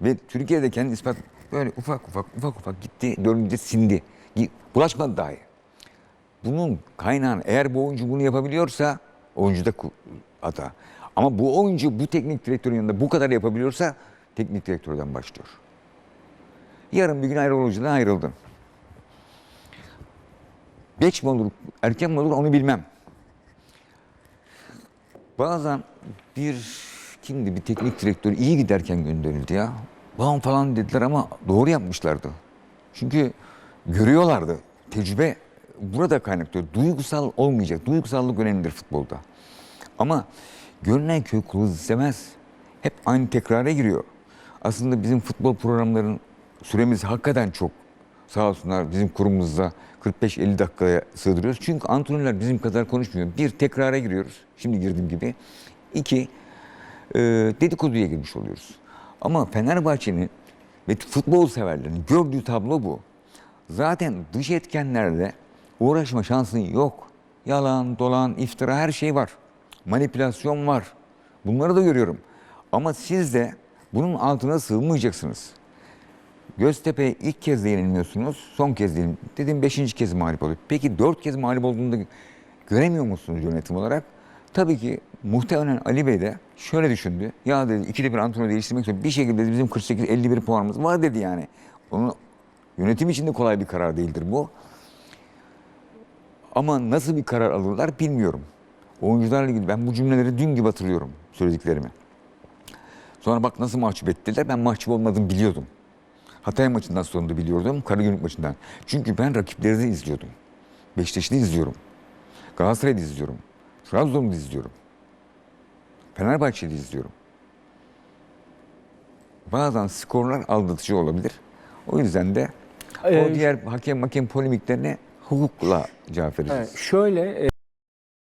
Ve Türkiye'de kendi ispat böyle ufak ufak ufak ufak gitti. Dördüncü sindi. Bulaşmadı dahi. Bunun kaynağını eğer bu oyuncu bunu yapabiliyorsa oyuncu da hata. Ama bu oyuncu bu teknik direktörün yanında bu kadar yapabiliyorsa teknik direktörden başlıyor. Yarın bir gün ayrı oyuncudan ayrıldın. Geç mi olur, erken mi olur onu bilmem. Bazen bir kimdi bir teknik direktör iyi giderken gönderildi ya. Falan falan dediler ama doğru yapmışlardı. Çünkü görüyorlardı. Tecrübe burada kaynaklıyor. Duygusal olmayacak. Duygusallık önemlidir futbolda. Ama görünen köy kılavuz istemez. Hep aynı tekrara giriyor. Aslında bizim futbol programların süremiz hakikaten çok. Sağ olsunlar bizim kurumumuzda 45-50 dakikaya sığdırıyoruz. Çünkü antrenörler bizim kadar konuşmuyor. Bir, tekrara giriyoruz. Şimdi girdiğim gibi. İki, e, dedikoduya girmiş oluyoruz. Ama Fenerbahçe'nin ve futbol severlerin gördüğü tablo bu. Zaten dış etkenlerle uğraşma şansın yok. Yalan, dolan, iftira her şey var. Manipülasyon var. Bunları da görüyorum. Ama siz de bunun altına sığmayacaksınız. Göztepe'ye ilk kez de yenilmiyorsunuz, son kez de yenil- Dedim beşinci kez mağlup oluyor. Peki dört kez mağlup olduğunu göremiyor musunuz yönetim olarak? Tabii ki muhtemelen Ali Bey de şöyle düşündü. Ya dedi ikide bir antrenör değiştirmek zorunda. Bir şekilde dedi, bizim 48-51 puanımız var dedi yani. Onu yönetim için de kolay bir karar değildir bu. Ama nasıl bir karar alırlar bilmiyorum. Oyuncularla ilgili ben bu cümleleri dün gibi hatırlıyorum söylediklerimi. Sonra bak nasıl mahcup ettiler. Ben mahcup olmadığımı biliyordum. Hatay maçından sonra da biliyordum. Karagümrük maçından. Çünkü ben rakipleri de izliyordum. Beşiktaş'ı izliyorum. Galatasaray'ı izliyorum. Trabzon'u da izliyorum. Fenerbahçe'yi de izliyorum. Bazen skorlar aldatıcı olabilir. O yüzden de Ee, o diğer hakem hakem polemiklerine hukukla cevap vereceğiz. Evet, şöyle